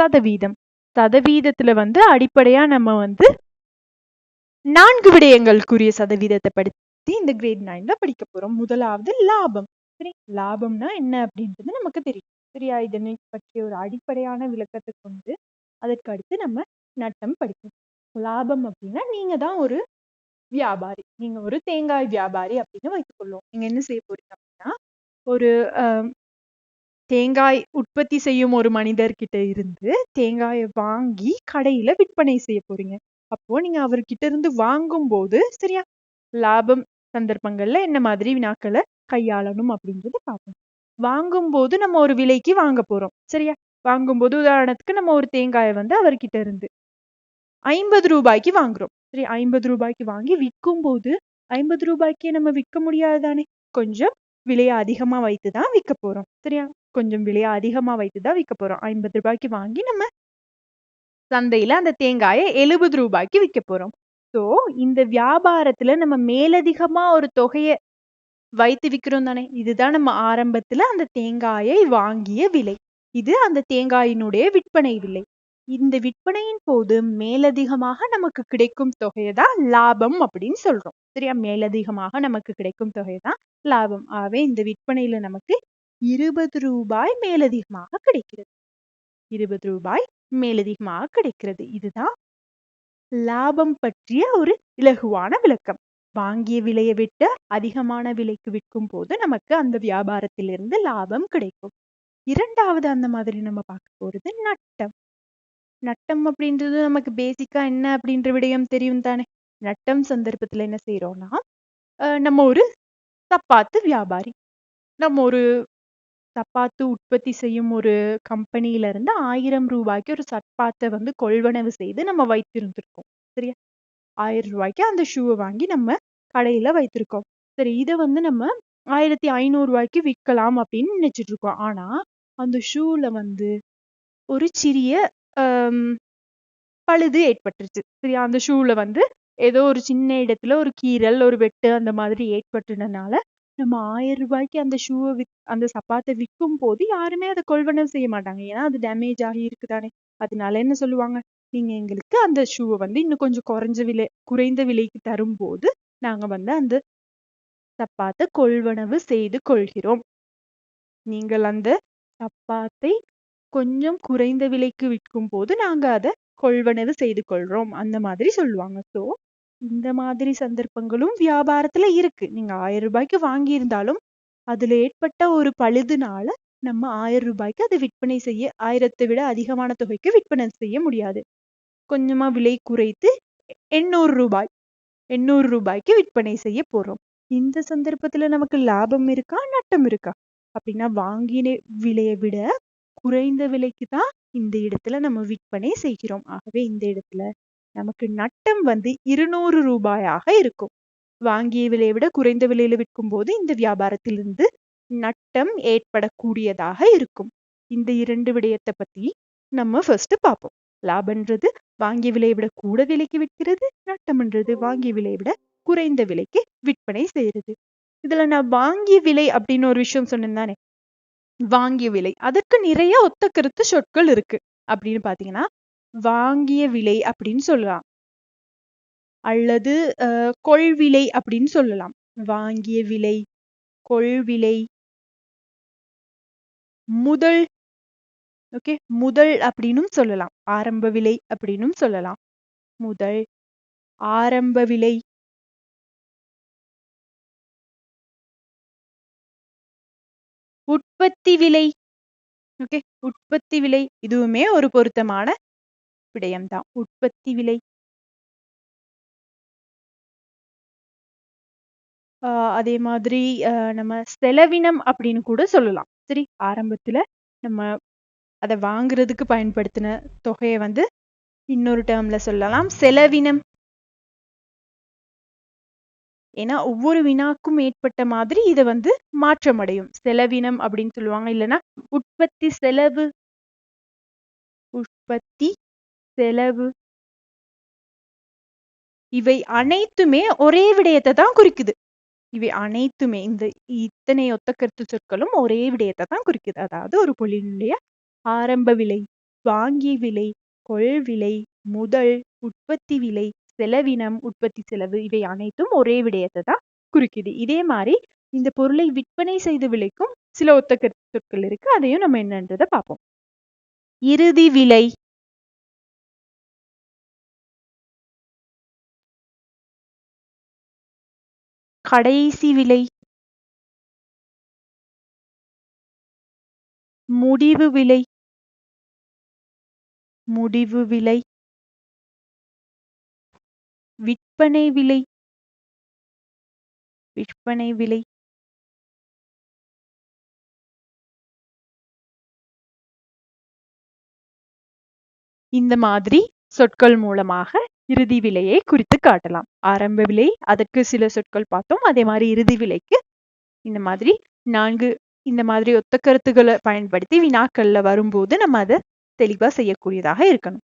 சதவீதம். சதவீதத்துல வந்து அடிப்படையா நம்ம வந்து நான்கு விடயங்களுக்குரிய சதவீதத்தை படுத்தி இந்த கிரேட் நைன்ல படிக்க போறோம். முதலாவது லாபம். சரி லாபம்னா என்ன அப்படின்றது நமக்கு தெரியும். சரியா? இதனை பற்றிய ஒரு அடிப்படையான விளக்கத்தை கொண்டு அதற்கு அடுத்து நம்ம நட்டம் படிப்போம். லாபம் அப்படின்னா நீங்க தான் ஒரு வியாபாரி. நீங்க ஒரு தேங்காய் வியாபாரி அப்படின்னு வைத்துக்கொள்வோம். நீங்க என்ன செய்ய போறீங்க அப்படின்னா ஒரு தேங்காய் உற்பத்தி செய்யும் ஒரு மனிதர்கிட்ட இருந்து தேங்காயை வாங்கி கடையில விற்பனை செய்ய போறீங்க. அப்போ நீங்க அவர்கிட்ட இருந்து வாங்கும் போது சரியா? லாபம் சந்தர்ப்பங்கள்ல என்ன மாதிரி வினாக்களை கையாளணும் அப்படின்றத பார்ப்போம். வாங்கும் போது நம்ம ஒரு விலைக்கு வாங்க போறோம். சரியா? வாங்கும்போது உதாரணத்துக்கு நம்ம ஒரு தேங்காயை வந்து அவர்கிட்ட இருந்து ஐம்பது ரூபாய்க்கு வாங்குறோம். சரி ஐம்பது ரூபாய்க்கு வாங்கி விற்கும் போது ஐம்பது ரூபாய்க்கு நம்ம விற்க முடியாது தானே கொஞ்சம் விலையை அதிகமாக வைத்து தான் விற்க போகிறோம் சரியா? கொஞ்சம் விலையை அதிகமாக வைத்து தான் விற்க போகிறோம் ஐம்பது ரூபாய்க்கு வாங்கி நம்ம சந்தையில் அந்த தேங்காயை எழுபது ரூபாய்க்கு விற்க போகிறோம் ஸோ இந்த வியாபாரத்தில் நம்ம மேலதிகமாக ஒரு தொகையை வைத்து விற்கிறோம் தானே? இதுதான் நம்ம ஆரம்பத்தில் அந்த தேங்காயை வாங்கிய விலை. இது அந்த தேங்காயினுடைய விற்பனை விலை. இந்த விற்பனையின் போது மேலதிகமாக நமக்கு கிடைக்கும் தொகையை தான் லாபம் அப்படின்னு சொல்றோம். சரியா? மேலதிகமாக நமக்கு கிடைக்கும் தொகைதான் லாபம். ஆகவே இந்த விற்பனையில நமக்கு இருபது ரூபாய் மேலதிகமாக கிடைக்கிறது. இருபது ரூபாய் மேலதிகமாக கிடைக்கிறது. இதுதான் லாபம் பற்றிய ஒரு இலகுவான விளக்கம். வாங்கிய விலையை விட்டு அதிகமான விலைக்கு விற்கும் போது நமக்கு அந்த வியாபாரத்திலிருந்து லாபம் கிடைக்கும். இரண்டாவது அந்த மாதிரி நம்ம பார்க்க போறது நட்டம். நட்டம் அப்படின்றது நமக்கு பேசிக்கா என்ன அப்படின்ற விடயம் தெரியும் தானே? நட்டம் சந்தர்ப்பத்துல என்ன செய்யறோம்னா அஹ் நம்ம ஒரு சப்பாத்து வியாபாரி. நம்ம ஒரு சப்பாத்து உற்பத்தி செய்யும் ஒரு கம்பெனியில இருந்து ஆயிரம் ரூபாய்க்கு ஒரு சப்பாத்தை வந்து கொள்வனவு செய்து நம்ம வைத்திருந்திருக்கோம். சரியா? ஆயிரம் ரூபாய்க்கு அந்த ஷூவை வாங்கி நம்ம கடையில வைத்திருக்கோம். சரி இதை வந்து நம்ம ஆயிரத்தி ஐநூறு ரூபாய்க்கு விற்கலாம் அப்படின்னு நினைச்சிட்டு இருக்கோம். ஆனா அந்த ஷூல வந்து ஒரு சிறிய பழுது ஏற்பட்டுருச்சு. சரியா? அந்த ஷூல வந்து ஏதோ ஒரு சின்ன இடத்துல ஒரு கீறல் ஒரு வெட்டு அந்த மாதிரி ஏற்பட்டதுனால நம்ம ஆயிரம் ரூபாய்க்கு அந்த ஷூவை விக் அந்த சப்பாத்தை விற்கும் போது யாருமே அதை கொள்வனவு செய்ய மாட்டாங்க. ஏன்னா அது டேமேஜ் ஆகி இருக்குதானே? அதனால என்ன சொல்லுவாங்க? நீங்க எங்களுக்கு அந்த ஷூவை வந்து இன்னும் கொஞ்சம் குறைஞ்ச விலை குறைந்த விலைக்கு தரும்போது நாங்க வந்து அந்த சப்பாத்தை கொள்வனவு செய்து கொள்கிறோம். நீங்கள் அந்த சப்பாத்தை கொஞ்சம் குறைந்த விலைக்கு விற்கும் போது நாங்க அதை கொள்வனவு செய்து கொள்றோம். அந்த மாதிரி சொல்லுவாங்க. ஸோ இந்த மாதிரி சந்தர்ப்பங்களும் வியாபாரத்துல இருக்கு. நீங்க ஆயிரம் ரூபாய்க்கு வாங்கியிருந்தாலும் அதுல ஏற்பட்ட ஒரு பழுதுனால நம்ம ஆயிரம் ரூபாய்க்கு அதை விற்பனை செய்ய ஆயிரத்தை விட அதிகமான தொகைக்கு விற்பனை செய்ய முடியாது. கொஞ்சமா விலை குறைத்து எண்ணூறு ரூபாய் எண்ணூறு ரூபாய்க்கு விற்பனை செய்ய போறோம். இந்த சந்தர்ப்பத்துல நமக்கு லாபம் இருக்கா நட்டம் இருக்கா? அப்படின்னா வாங்கின விலையை விட குறைந்த விலைக்கு தான் இந்த இடத்துல நம்ம விற்பனை செய்கிறோம். ஆகவே இந்த இடத்துல நமக்கு நட்டம் வந்து இருநூறு ரூபாயாக இருக்கும். வாங்கிய விலையை விட குறைந்த விலையில விற்கும் போது இந்த வியாபாரத்திலிருந்து நட்டம் ஏற்படக்கூடியதாக இருக்கும். இந்த இரண்டு விடயத்தை பத்தி நம்ம ஃபர்ஸ்ட் பார்ப்போம். லாபம்ன்றது வாங்கிய விலையை விட கூட விலைக்கு விற்கிறது நட்டம்ன்றது வாங்கிய விலையை விட குறைந்த விலைக்கு விற்பனை செய்யறது இதுல நான் வாங்கிய விலை அப்படின்னு ஒரு விஷயம் சொன்னேன் தானே? வாங்கிய விலை அதற்கு நிறைய ஒத்த கருத்து சொற்கள் இருக்கு. அப்படின்னு பாத்தீங்கன்னா வாங்கிய விலை அப்படின்னு சொல்லலாம். அல்லது கொள்விலை அப்படின்னு சொல்லலாம். வாங்கிய விலை கொள்விலை. முதல் ஓகே முதல் அப்படின்னும் சொல்லலாம். ஆரம்ப விலை அப்படின்னும் சொல்லலாம். முதல் ஆரம்ப விலை உற்பத்தி விலை. ஓகே உற்பத்தி விலை இதுவுமே ஒரு பொருத்தமான விடயம்தான். உற்பத்தி விலை. ஆஹ் அதே மாதிரி ஆஹ் நம்ம செலவினம் அப்படின்னு கூட சொல்லலாம். சரி ஆரம்பத்துல நம்ம அதை வாங்குறதுக்கு பயன்படுத்தின தொகையை வந்து இன்னொரு டேர்ம்ல சொல்லலாம். செலவினம். ஏன்னா ஒவ்வொரு வினாக்கும் ஏற்பட்ட மாதிரி இதை வந்து மாற்றமடையும். செலவினம் அப்படின்னு சொல்லுவாங்க. இல்லைன்னா உற்பத்தி செலவு. உற்பத்தி செலவு. இவை அனைத்துமே ஒரே விடயத்தை தான் குறிக்குது. இவை அனைத்துமே இந்த இத்தனை ஒத்த கருத்து சொற்களும் ஒரே விடயத்தை தான் குறிக்குது. அதாவது ஒரு பொருளினுடைய ஆரம்ப விலை வாங்கி விலை கொள் விலை முதல் உற்பத்தி விலை செலவினம் உற்பத்தி செலவு இவை அனைத்தும் ஒரே விடயத்தை தான் குறிக்குது. இதே மாதிரி இந்த பொருளை விற்பனை செய்து விலைக்கும் சில ஒத்த கருத்துக்கள் இருக்கு. அதையும் நம்ம என்னன்றதை பார்ப்போம். இறுதி விலை. கடைசி விலை. முடிவு விலை. முடிவு விலை. விற்பனை விலை. விற்பனை விலை. இந்த மாதிரி சொற்கள் மூலமாக இறுதி விலையை குறித்து காட்டலாம். ஆரம்ப விலை அதற்கு சில சொற்கள் பார்த்தோம். அதே மாதிரி இறுதி விலைக்கு இந்த மாதிரி நான்கு இந்த மாதிரி ஒத்த கருத்துக்களை பயன்படுத்தி வினாக்கள்ல வரும்போது நம்ம அதை தெளிவா செய்யக்கூடியதாக இருக்கணும்.